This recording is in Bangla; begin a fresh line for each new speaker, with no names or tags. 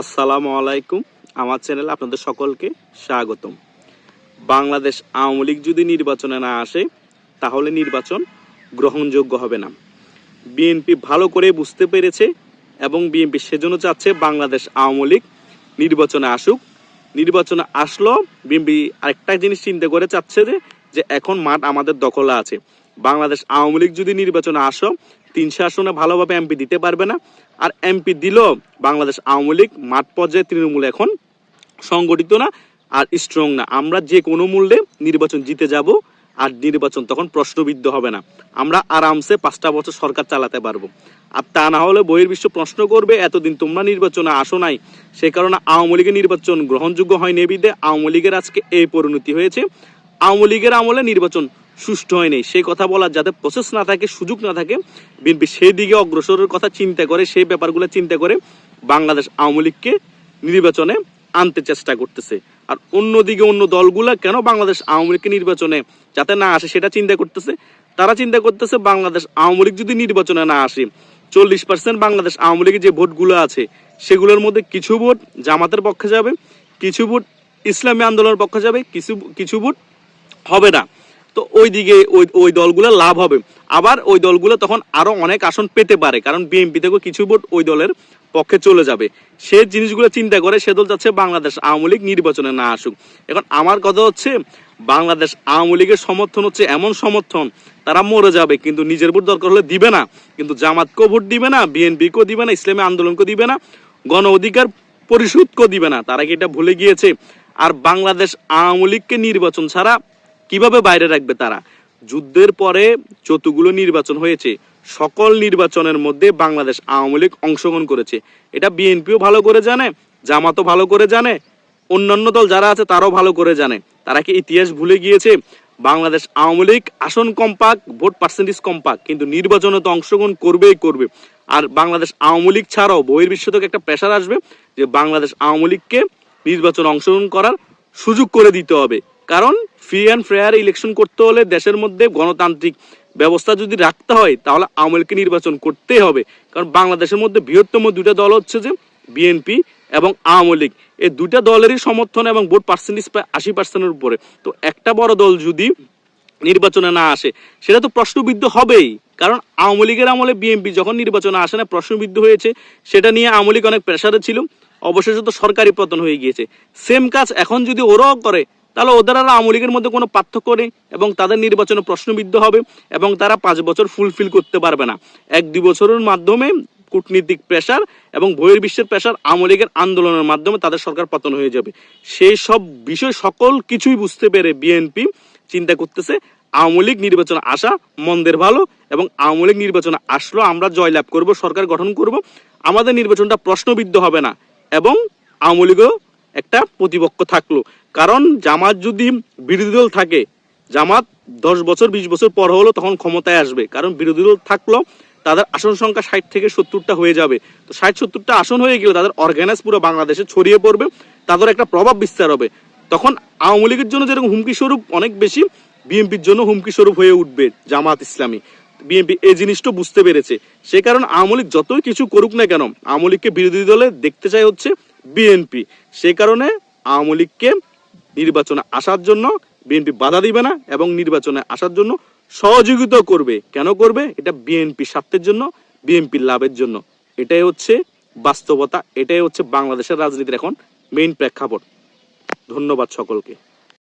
আসসালামু আলাইকুম। আমার চ্যানেলে আপনাদের সকলকে স্বাগতম। বাংলাদেশ আওয়ামী লীগ যদি নির্বাচনে না আসে, তাহলে নির্বাচন গ্রহণযোগ্য হবে না। বিএনপি ভালো করে বুঝতে পেরেছে এবং বিএনপি সেজন্য চাচ্ছে বাংলাদেশ আওয়ামী লীগ নির্বাচনে আসুক। নির্বাচনে আসলো, বিএনপি আরেকটা জিনিস চিন্তা করে চাচ্ছে যে যে এখন মাঠ আমাদের দখলে আছে। বাংলাদেশ আওয়ামী লীগ যদি নির্বাচনে আসো তিনশো আসনে ভালোভাবে এমপি দিতে পারবে না। আর এমপি দিল বাংলাদেশ আওয়ামী লীগ মাঠ পর্যায়ে তৃণমূল এখন সংগঠিত না আর স্ট্রং না। আমরা যে কোনো মূল্যে নির্বাচন জিতে যাব আর নির্বাচন তখন প্রশ্নবিদ্ধ হবে না। আমরা আরামসে পাঁচটা বছর সরকার চালাতে পারব। আর তা না হলে বহির্বিশ্ব প্রশ্ন করবে, এতদিন তোমরা নির্বাচনে আসো নাই। সে কারণে আওয়ামী লীগের নির্বাচন গ্রহণযোগ্য হয় নেবিদে আওয়ামী লীগের আজকে এই পরিণতি হয়েছে। আওয়ামী লীগের আমলে নির্বাচন সুষ্ঠু হয়নি। সেই কথা বলার যাতে প্রসেস না থাকে, সুযোগ না থাকে, বিএনপি সেই দিকে অগ্রসরের কথা চিন্তা করে, সেই ব্যাপারগুলো চিন্তা করে বাংলাদেশ আওয়ামী লীগকে নির্বাচনে আনতে চেষ্টা করতেছে। আর অন্যদিকে অন্য দলগুলা কেন বাংলাদেশ আওয়ামী লীগকে নির্বাচনে যাতে না আসে সেটা চিন্তা করতেছে। তারা চিন্তা করতেছে বাংলাদেশ আওয়ামী লীগ যদি নির্বাচনে না আসে, চল্লিশ পার্সেন্ট বাংলাদেশ আওয়ামী লীগের যে ভোটগুলো আছে, সেগুলোর মধ্যে কিছু ভোট জামাতের পক্ষে যাবে, কিছু ভোট ইসলামী আন্দোলনের পক্ষে যাবে, কিছু কিছু ভোট হবে না। তো ওই দিকে ওই ওই দলগুলো লাভ হবে। আবার ওই দলগুলো তখন আরও অনেক আসন পেতে পারে, কারণ বিএনপি থেকে কিছু ভোট ওই দলের পক্ষে চলে যাবে। সে জিনিসগুলো চিন্তা করে সে দল চাচ্ছে বাংলাদেশ আওয়ামী লীগ নির্বাচনে না আসুক। এখন আমার কথা হচ্ছে, বাংলাদেশ আওয়ামী লীগের সমর্থন হচ্ছে এমন সমর্থন, তারা মরে যাবে, কিন্তু নিজের ভোট দরকার হলে দিবে না। কিন্তু জামাতকেও ভোট দিবে না বিএনপিকেও দিবে না, ইসলামী আন্দোলনকেও দিবে না, গণ অধিকার পরিষদকেও দিবে না। তারা কি এটা ভুলে গিয়েছে? আর বাংলাদেশ আওয়ামী লীগকে নির্বাচন ছাড়া কীভাবে বাইরে রাখবে তারা? যুদ্ধের পরে যতগুলো নির্বাচন হয়েছে, সকল নির্বাচনের মধ্যে বাংলাদেশ আওয়ামী লীগ অংশগ্রহণ করেছে। এটা বিএনপিও ভালো করে জানে, জামাতও ভালো করে জানে, অন্যান্য দল যারা আছে তারাও ভালো করে জানে। তারা কি ইতিহাস ভুলে গিয়েছে? বাংলাদেশ আওয়ামী লীগ আসন কম্পাক, ভোট পার্সেন্টেজ কম পাক কিন্তু নির্বাচনে তো অংশগ্রহণ করবেই করবে। আর বাংলাদেশ আওয়ামী লীগ ছাড়াও বহির্বিশ্ব থেকে একটা প্রেশার আসবে যে বাংলাদেশ আওয়ামী লীগকে নির্বাচন অংশগ্রহণ করার সুযোগ করে দিতে হবে। কারণ ফ্রি অ্যান্ড ফেয়ার ইলেকশন করতে হলে দেশের মধ্যে গণতান্ত্রিক ব্যবস্থা যদি রাখতে হয়, তাহলে আওয়ামী নির্বাচন করতেই হবে। কারণ বাংলাদেশের মধ্যে বৃহত্তম দুইটা দল হচ্ছে যে বিএনপি এবং আওয়ামী লীগ। এই দুইটা দলেরই সমর্থন এবং ভোট পার্সেন্টেজ প্রায় আশি পার্সেন্টের উপরে। তো একটা বড় দল যদি নির্বাচনে না আসে, সেটা তো প্রশ্নবিদ্ধ হবেই। কারণ আওয়ামী লীগের আমলে বিএনপি যখন নির্বাচনে আসে না, প্রশ্নবিদ্ধ হয়েছে। সেটা নিয়ে আওয়ামী লীগ অনেক প্রেশারে ছিল। অবশেষে তো সরকারি পতন হয়ে গিয়েছে। সেম কাজ এখন যদি ওরাও করে তাহলে ওদের আর আওয়ামী লীগের মধ্যে কোনো পার্থক্য নেই এবং তাদের নির্বাচনে প্রশ্নবিদ্ধ হবে এবং তারা পাঁচ বছর ফুলফিল করতে পারবে না। এক দুই বছরের মাধ্যমে কূটনীতিক প্রেশার এবং বহির্বিশ্বের প্রেশার আওয়ামী লীগের আন্দোলনের মাধ্যমে তাদের সরকার পতন হয়ে যাবে। সেই সব বিষয় সকল কিছুই বুঝতে পেরে বিএনপি চিন্তা করতেছে আওয়ামী লীগ নির্বাচনে আসা মন্দের ভালো এবং আওয়ামী লীগ নির্বাচনে আসলো, আমরা জয়লাভ করব, সরকার গঠন করব, আমাদের নির্বাচনটা প্রশ্নবিদ্ধ হবে না এবং আওয়ামী লীগও একটা প্রতিপক্ষ থাকল। কারণ জামাত যদি বিরোধী দল থাকে, জামাত দশ বছর, বিশ বছর পর হলো তখন ক্ষমতায় আসবে। কারণ বিরোধী দল থাকল, তাদের আসন সংখ্যা ষাট থেকে সত্তরটা হয়ে যাবে। তো ষাট, সত্তরটা আসন হয়ে গেলে তাদের অর্গানাইজ পুরো বাংলাদেশে ছড়িয়ে পড়বে, তাদের একটা প্রভাব বিস্তার হবে। তখন আওয়ামী লীগের জন্য যেরকম হুমকি স্বরূপ অনেক বেশি, বিএনপির জন্য হুমকি স্বরূপ হয়ে উঠবে জামাত ইসলামী। বিএনপি এই জিনিসটা বুঝতে পেরেছে। সে কারণে আওয়ামী লীগ যতই কিছু করুক না কেন, আওয়ামী লীগকে বিরোধী দলে দেখতে চাই হচ্ছে বিএনপি। সে কারণে আওয়ামী লীগকে নির্বাচনে আসার জন্য বিএনপি বাধা দিবে না এবং নির্বাচনে আসার জন্য সহযোগিতা করবে। কেন করবে? এটা বিএনপি স্বার্থের জন্য বিএনপির লাভের জন্য। এটাই হচ্ছে বাস্তবতা, এটাই হচ্ছে বাংলাদেশের রাজনীতির এখন মেইন প্রেক্ষাপট। ধন্যবাদ সকলকে।